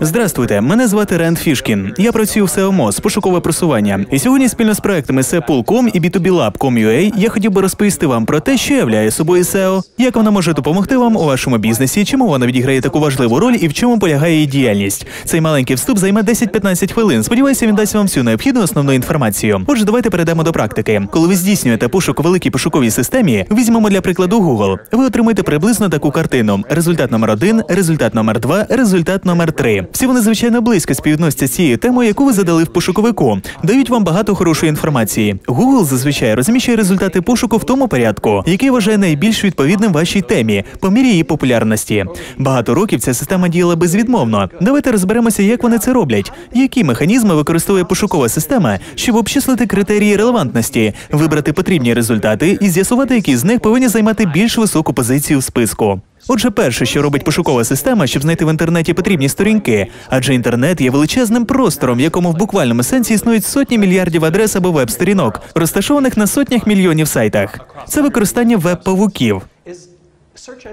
Здравствуйте, мене звати Ренд Фішкін. Я працюю в SEO пошукове просування. І сьогодні спільно з проектами SEOpool.com і B2B я хотів би розповісти вам про те, що являє собою SEO, як вона може допомогти вам у вашому бізнесі, чому вона відіграє таку важливу роль і в чому полягає її діяльність. Цей маленький вступ займе 10-15 хвилин. Сподіваюся, він дасть вам всю необхідну основну інформацію. Отже, давайте перейдемо до практики. Коли ви здійснюєте пошук у великій пошуковій системі, візьмемо для прикладу Google. Ви отримаєте приблизно таку картину: результат номер 1 результат номер 2 результат номер 3 Всі вони звичайно близько співвідносяться цією темою, яку ви задали в пошуковику. Дають вам багато хорошої інформації. Google зазвичай розміщує результати пошуку в тому порядку, який вважає найбільш відповідним вашій темі, по мірі її популярності. Багато років ця система діяла безвідмовно. Давайте розберемося, як вони це роблять, які механізми використовує пошукова система, щоб обчислити критерії релевантності, вибрати потрібні результати і з'ясувати, які з них повинні займати більш високу позицію в списку. Отже, перше, що робить пошукова система, щоб знайти в інтернеті потрібні сторінки, адже інтернет є величезним простором, в якому в буквальному сенсі існують сотні мільярдів адрес або веб-сторінок, розташованих на сотнях мільйонів сайтах. Це використання веб-павуків.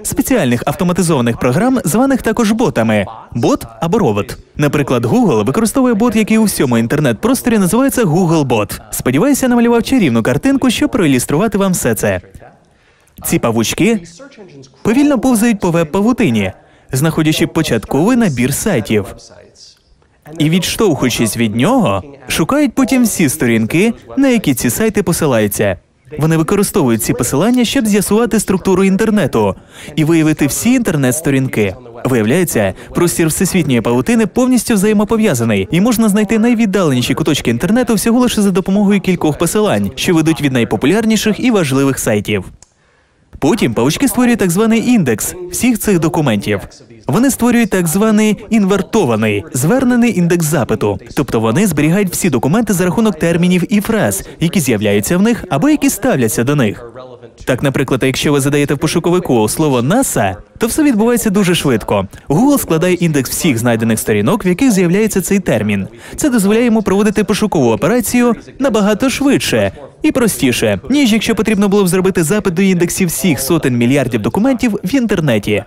Спеціальних автоматизованих програм, званих також ботами, бот або робот. Наприклад, Google використовує бот, який у всьому інтернет-просторі називається Google Bot. Сподіваюся, намалював чарівну картинку, щоб проілюструвати вам все це. Ці павучки повільно повзають по веб-павутині, знаходячи початковий набір сайтів. І відштовхуючись від нього, шукають потім всі сторінки, на які ці сайти посилаються. Вони використовують ці посилання, щоб з'ясувати структуру інтернету і виявити всі інтернет-сторінки. Виявляється, простір всесвітньої павутини повністю взаємопов'язаний, і можна знайти найвіддаленіші куточки інтернету всього лише за допомогою кількох посилань, що ведуть від найпопулярніших і важливих сайтів. Потім павучки створюють так званий індекс всіх цих документів. Вони створюють так званий інвертований звернений індекс запиту, тобто вони зберігають всі документи за рахунок термінів і фраз, які з'являються в них або які ставляться до них. Так, наприклад, якщо ви задаєте в пошуковику слово НАСА, то все відбувається дуже швидко. Google складає індекс всіх знайдених сторінок, в яких з'являється цей термін. Це дозволяє йому проводити пошукову операцію набагато швидше і простіше, ніж якщо потрібно було б зробити запит до індексів всіх сотень мільярдів документів в інтернеті.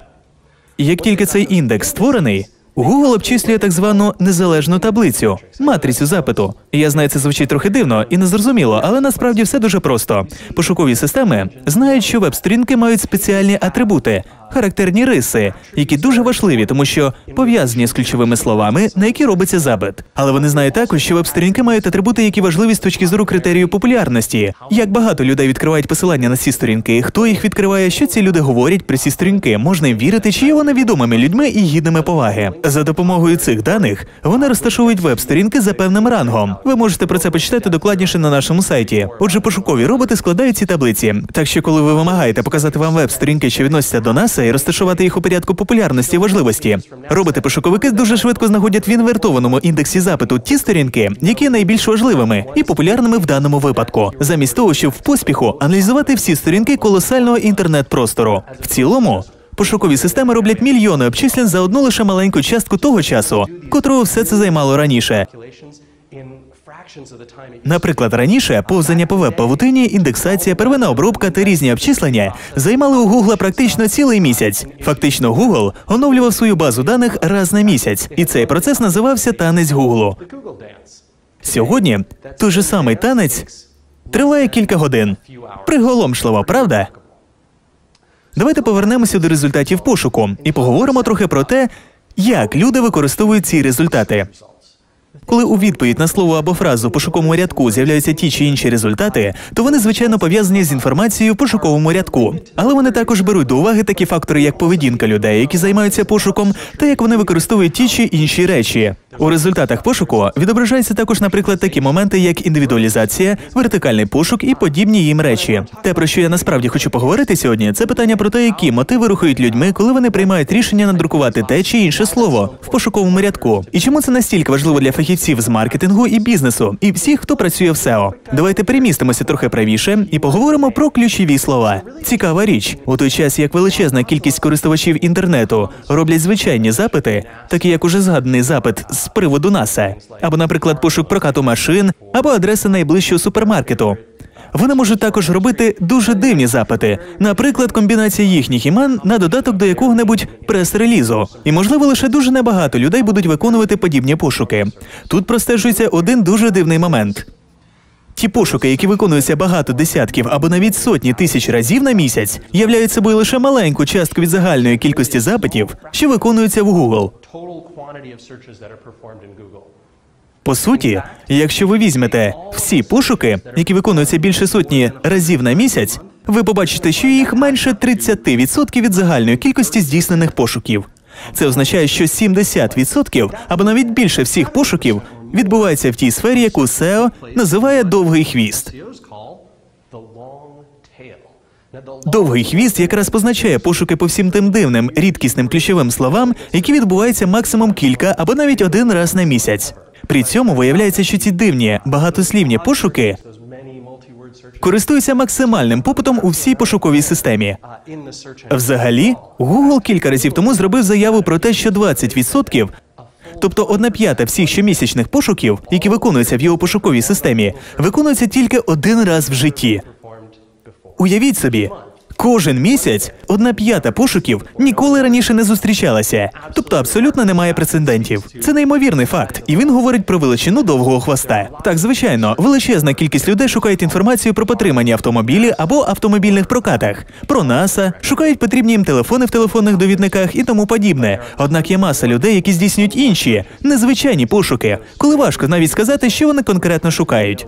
Як тільки цей індекс створений, Google обчислює так звану незалежну таблицю, матрицю запиту. Я знаю, це звучить трохи дивно і незрозуміло, але насправді все дуже просто. Пошукові системи знають, що веб-сторінки мають спеціальні атрибути, характерні риси, які дуже важливі, тому що пов'язані з ключовими словами, на які робиться запит. Але вони знають також, що веб-сторінки мають атрибути, які важливі з точки зору критерію популярності. Як багато людей відкривають посилання на ці сторінки, хто їх відкриває, що ці люди говорять про ці сторінки, можна їм вірити, чи є вони відомими людьми і гідними поваги. За допомогою цих даних вони розташовують веб-сторінки за певним рангом. Ви можете про це почитати докладніше на нашому сайті. Отже, пошукові роботи складають ці таблиці. Так що, коли ви вимагаєте показати вам веб-сторінки, що відносяться до нас, і розташувати їх у порядку популярності важливості. Роботи-пошуковики дуже швидко знаходять в інвертованому індексі запиту ті сторінки, які найбільш важливими і популярними в даному випадку, замість того, щоб в поспіху аналізувати всі сторінки колосального інтернет-простору. В цілому. Пошукові системи роблять мільйони обчислень за одну лише маленьку частку того часу, котрого все це займало раніше. Наприклад, раніше повзання по веб-павутині, індексація, первинна обробка та різні обчислення займали у Гугла практично цілий місяць. Фактично, Google оновлював свою базу даних раз на місяць, і цей процес називався танець Гуглу. Сьогодні той же самий танець триває кілька годин. Приголомшливо, правда? Давайте повернемося до результатів пошуку і поговоримо трохи про те, як люди використовують ці результати. Коли у відповідь на слово або фразу пошуковому рядку з'являються ті чи інші результати, то вони звичайно пов'язані з інформацією в пошуковому рядку. Але вони також беруть до уваги такі фактори, як поведінка людей, які займаються пошуком, та як вони використовують ті чи інші речі. У результатах пошуку відображаються також, наприклад, такі моменти, як індивідуалізація, вертикальний пошук і подібні їм речі. Те, про що я насправді хочу поговорити сьогодні, це питання про те, які мотиви рухають людьми, коли вони приймають рішення надрукувати те чи інше слово в пошуковому рядку. І чому це настільки важливо для фахівців з маркетингу і бізнесу, і всіх, хто працює в SEO. Давайте перемістимося трохи правіше і поговоримо про ключові слова. Цікава річ у той час, як величезна кількість користувачів інтернету роблять звичайні запити, такі як уже згаданий запит з приводу НАСА, або, наприклад, пошук прокату машин, або адреса найближчого супермаркету. Вони можуть також робити дуже дивні запити, наприклад, комбінація їхніх імен на додаток до якого-небудь прес-релізу. І можливо, лише дуже небагато людей будуть виконувати подібні пошуки. Тут простежується один дуже дивний момент. Ті пошуки, які виконуються багато десятків або навіть сотні тисяч разів на місяць, являють собою лише маленьку частку від загальної кількості запитів, що виконуються в Google. По суті, якщо ви візьмете всі пошуки, які виконуються більше сотні разів на місяць, ви побачите, що їх менше 30% від загальної кількості здійснених пошуків. Це означає, що 70% або навіть більше всіх пошуків відбувається в тій сфері, яку SEO називає довгий хвіст. Довгий хвіст якраз позначає пошуки по всім тим дивним, рідкісним ключовим словам, які відбуваються максимум кілька або навіть один раз на місяць. При цьому виявляється, що ці дивні багатослівні пошуки користуються максимальним попитом у всій пошуковій системі. Взагалі, Google кілька разів тому зробив заяву про те, що 20%, тобто одна п'ята всіх щомісячних пошуків, які виконуються в його пошуковій системі, виконуються тільки один раз в житті. Уявіть собі, кожен місяць одна п'ята пошуків ніколи раніше не зустрічалася, тобто абсолютно немає прецедентів. Це неймовірний факт, і він говорить про величину довгого хвоста. Так, звичайно, величезна кількість людей шукають інформацію про потримані автомобілі або автомобільних прокатах, про НАСА, шукають потрібні їм телефони в телефонних довідниках і тому подібне. Однак є маса людей, які здійснюють інші незвичайні пошуки, коли важко навіть сказати, що вони конкретно шукають.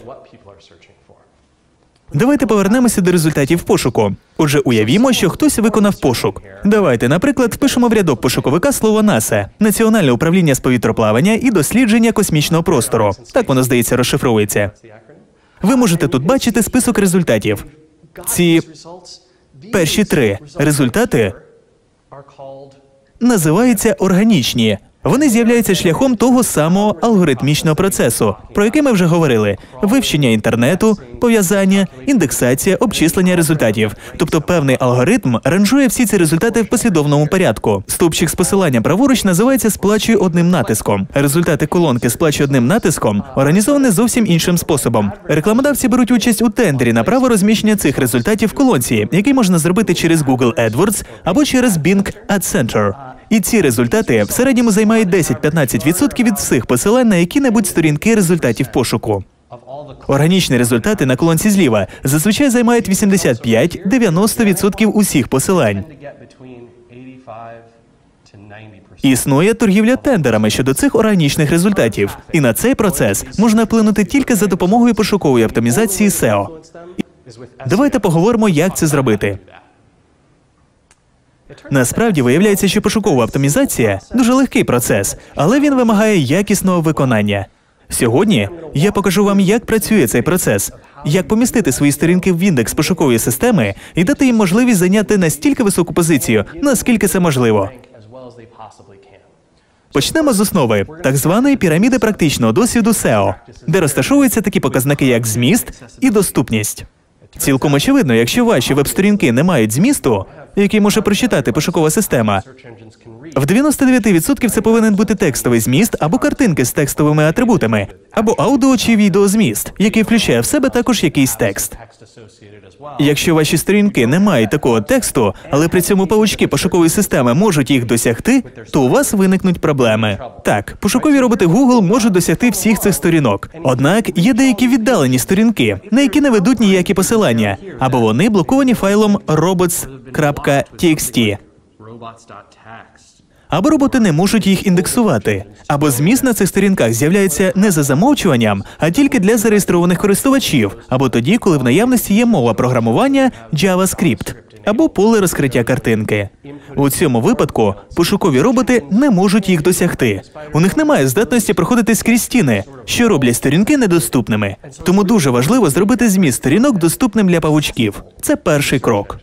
Давайте повернемося до результатів пошуку. Отже, уявімо, що хтось виконав пошук. Давайте, наприклад, впишемо в рядок пошуковика слово НАСА Національне управління з повітроплавання і дослідження космічного простору. Так воно здається, розшифровується. Ви можете тут бачити список результатів. Ці. Перші три результати називаються органічні. Вони з'являються шляхом того самого алгоритмічного процесу, про який ми вже говорили: вивчення інтернету, пов'язання, індексація, обчислення результатів. Тобто певний алгоритм ранжує всі ці результати в послідовному порядку. Стовпчик з посилання праворуч називається сплачую одним натиском. Результати колонки сплачую одним натиском організовані зовсім іншим способом. Рекламодавці беруть участь у тендері на право розміщення цих результатів в колонці, який можна зробити через Google AdWords або через Bing Ad Center. І ці результати в середньому займають 10-15% від всіх посилань на які-небудь сторінки результатів пошуку. Органічні результати на колонці зліва зазвичай займають 85-90% усіх посилань. to get between 85 to 90 percent. Існує торгівля тендерами щодо цих органічних результатів, і на цей процес можна вплинути тільки за допомогою пошукової оптимізації SEO. Давайте поговоримо, як це зробити. Насправді виявляється, що пошукова оптимізація дуже легкий процес, але він вимагає якісного виконання. Сьогодні я покажу вам, як працює цей процес, як помістити свої сторінки в індекс пошукової системи і дати їм можливість зайняти настільки високу позицію, наскільки це можливо. Почнемо з основи так званої піраміди практичного досвіду SEO, де розташовуються такі показники, як зміст і доступність. Цілком очевидно, якщо ваші веб-сторінки не мають змісту, який може прочитати пошукова система, в 99% це повинен бути текстовий зміст або картинки з текстовими атрибутами, або аудіо чи відеозміст, який включає в себе також якийсь текст. Якщо ваші сторінки не мають такого тексту, але при цьому павучки пошукової системи можуть їх досягти, то у вас виникнуть проблеми. Так, пошукові роботи Google можуть досягти всіх цих сторінок. Однак є деякі віддалені сторінки, на які не ведуть ніякі посилання, або вони блоковані файлом robots.txt. Robots.txt. Або роботи не можуть їх індексувати, або зміст на цих сторінках з'являється не за замовчуванням, а тільки для зареєстрованих користувачів, або тоді, коли в наявності є мова програмування JavaScript, або поле розкриття картинки. У цьому випадку пошукові роботи не можуть їх досягти. У них немає здатності проходити скрізь стіни, що роблять сторінки недоступними. Тому дуже важливо зробити зміст сторінок доступним для павучків. Це перший крок.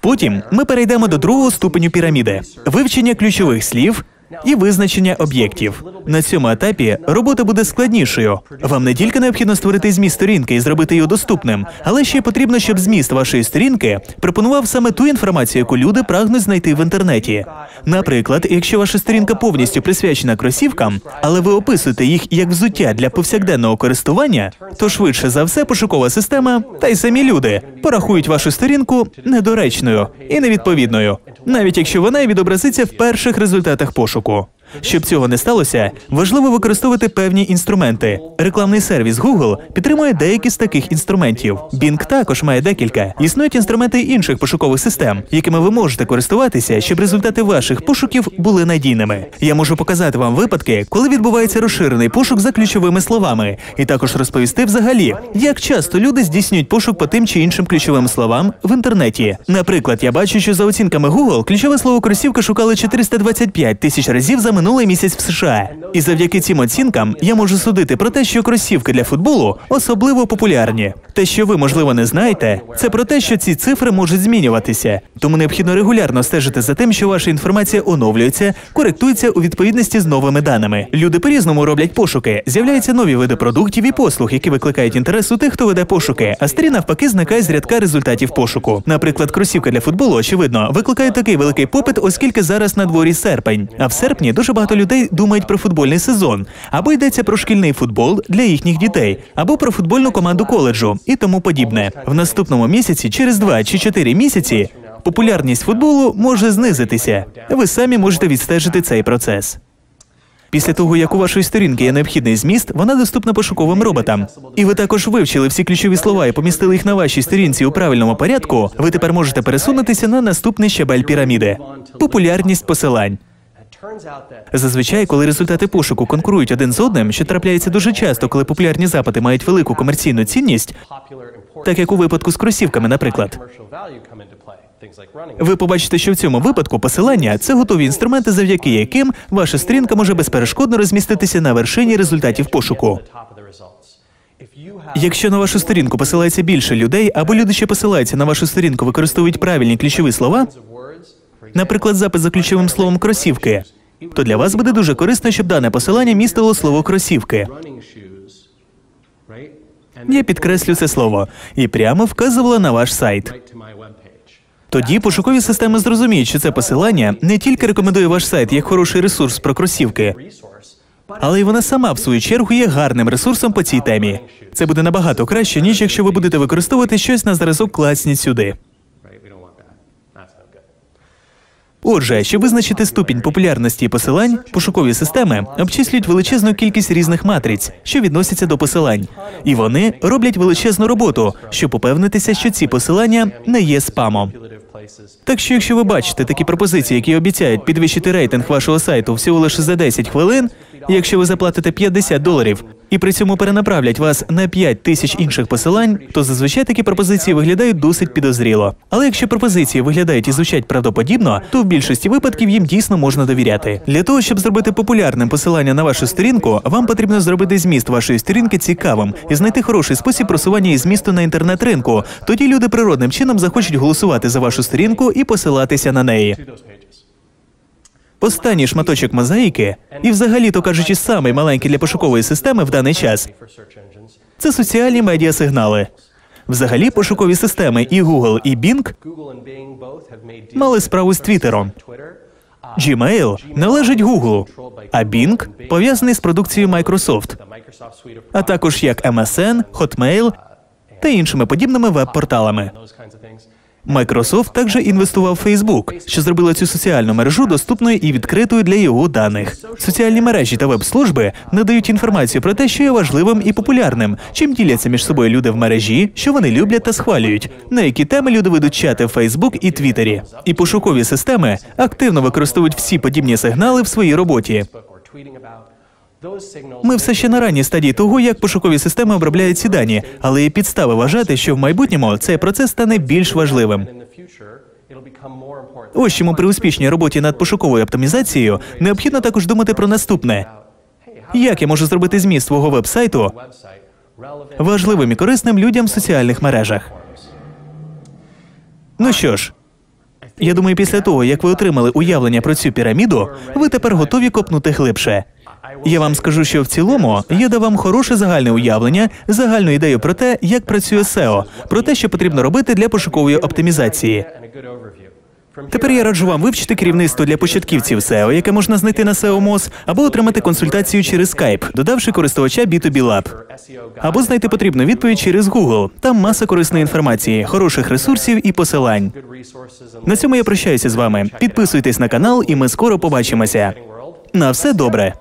Потім ми перейдемо до другого ступеню піраміди вивчення ключових слів і визначення об'єктів. На цьому етапі робота буде складнішою. Вам не тільки необхідно створити зміст сторінки і зробити його доступним, але ще й потрібно, щоб зміст вашої сторінки пропонував саме ту інформацію, яку люди прагнуть знайти в інтернеті. Наприклад, якщо ваша сторінка повністю присвячена кросівкам, але ви описуєте їх як взуття для повсякденного користування, то швидше за все пошукова система та й самі люди порахують вашу сторінку недоречною і невідповідною, навіть якщо вона відобразиться в перших результатах пошуку пошуку. Щоб цього не сталося, важливо використовувати певні інструменти. Рекламний сервіс Google підтримує деякі з таких інструментів. Bing також має декілька. Існують інструменти інших пошукових систем, якими ви можете користуватися, щоб результати ваших пошуків були надійними. Я можу показати вам випадки, коли відбувається розширений пошук за ключовими словами, і також розповісти взагалі, як часто люди здійснюють пошук по тим чи іншим ключовим словам в інтернеті. Наприклад, я бачу, що за оцінками Google ключове слово кросівка шукали 425 тисяч разів за минулий місяць в США. І завдяки цим оцінкам я можу судити про те, що кросівки для футболу особливо популярні. Те, що ви можливо не знаєте, це про те, що ці цифри можуть змінюватися. Тому необхідно регулярно стежити за тим, що ваша інформація оновлюється, коректується у відповідності з новими даними. Люди по-різному роблять пошуки. З'являються нові види продуктів і послуг, які викликають інтерес у тих, хто веде пошуки, а старі навпаки зникають з рядка результатів пошуку. Наприклад, кросівка для футболу, очевидно, викликає такий великий попит, оскільки зараз на дворі серпень. А в серпні дуже багато людей думають про футбольний сезон, або йдеться про шкільний футбол для їхніх дітей, або про футбольну команду коледжу і тому подібне. В наступному місяці, через 2 чи 4 місяці, популярність футболу може знизитися. Ви самі можете відстежити цей процес. Після того, як у вашої сторінки є необхідний зміст, вона доступна пошуковим роботам. І ви також вивчили всі ключові слова і помістили їх на вашій сторінці у правильному порядку. Ви тепер можете пересунутися на наступний щабель піраміди популярність посилань. Зазвичай, коли результати пошуку конкурують один з одним, що трапляється дуже часто, коли популярні запити мають велику комерційну цінність, так як у випадку з кросівками, наприклад. Ви побачите, що в цьому випадку посилання це готові інструменти, завдяки яким ваша сторінка може безперешкодно розміститися на вершині результатів пошуку. Якщо на вашу сторінку посилається більше людей, або люди, що посилаються на вашу сторінку, використовують правильні ключові слова, наприклад, запис за ключовим словом кросівки, то для вас буде дуже корисно, щоб дане посилання містило слово кросівки. Я підкреслю це слово і прямо вказувало на ваш сайт. Тоді пошукові системи зрозуміють, що це посилання не тільки рекомендує ваш сайт як хороший ресурс про кросівки, але й вона сама в свою чергу є гарним ресурсом по цій темі. Це буде набагато краще, ніж якщо ви будете використовувати щось на зразок класніть сюди. Отже, щоб визначити ступінь популярності посилань, пошукові системи обчислюють величезну кількість різних матриць, що відносяться до посилань, і вони роблять величезну роботу, щоб упевнитися, що ці посилання не є спамом. Так що, якщо ви бачите такі пропозиції, які обіцяють підвищити рейтинг вашого сайту всього лише за 10 хвилин, якщо ви заплатите 50 доларів і при цьому перенаправлять вас на 5 тисяч інших посилань, то зазвичай такі пропозиції виглядають досить підозріло. Але якщо пропозиції виглядають і звучать правдоподібно, то в більшості випадків їм дійсно можна довіряти. Для того, щоб зробити популярним посилання на вашу сторінку, вам потрібно зробити зміст вашої сторінки цікавим і знайти хороший спосіб просування і змісту на інтернет-ринку. Тоді люди природним чином захочуть голосувати за вашу сторінку і посилатися на неї. Останній шматочок мозаїки, і взагалі то кажучи, самий маленький для пошукової системи в даний час це соціальні медіасигнали. Взагалі, пошукові системи і Google, і Bing мали справу з Твіттером. Gmail належить Google, а Bing пов'язаний з продукцією Microsoft, а також як MSN, Hotmail та іншими подібними веб-порталами. Microsoft також інвестував в Facebook, що зробило цю соціальну мережу доступною і відкритою для його даних. Соціальні мережі та веб-служби надають інформацію про те, що є важливим і популярним, чим діляться між собою люди в мережі, що вони люблять та схвалюють, на які теми люди ведуть чати в Facebook і Твіттері. І пошукові системи активно використовують всі подібні сигнали в своїй роботі. Ми все ще на ранній стадії того, як пошукові системи обробляють ці дані, але є підстави вважати, що в майбутньому цей процес стане більш важливим. Ось чому при успішній роботі над пошуковою оптимізацією необхідно також думати про наступне: як я можу зробити зміст свого веб-сайту важливим і корисним людям в соціальних мережах. Ну що ж, Я думаю, після того, як ви отримали уявлення про цю піраміду, ви тепер готові копнути глибше. Я вам скажу, що в цілому я дав вам хороше загальне уявлення, загальну ідею про те, як працює SEO, про те, що потрібно робити для пошукової оптимізації. Тепер я раджу вам вивчити керівництво для початківців SEO, яке можна знайти на SEO або отримати консультацію через Skype, додавши користувача B2B Lab. Або знайти потрібну відповідь через Google. Там маса корисної інформації, хороших ресурсів і посилань. На цьому я прощаюся з вами. Підписуйтесь на канал, і ми скоро побачимося. На все добре.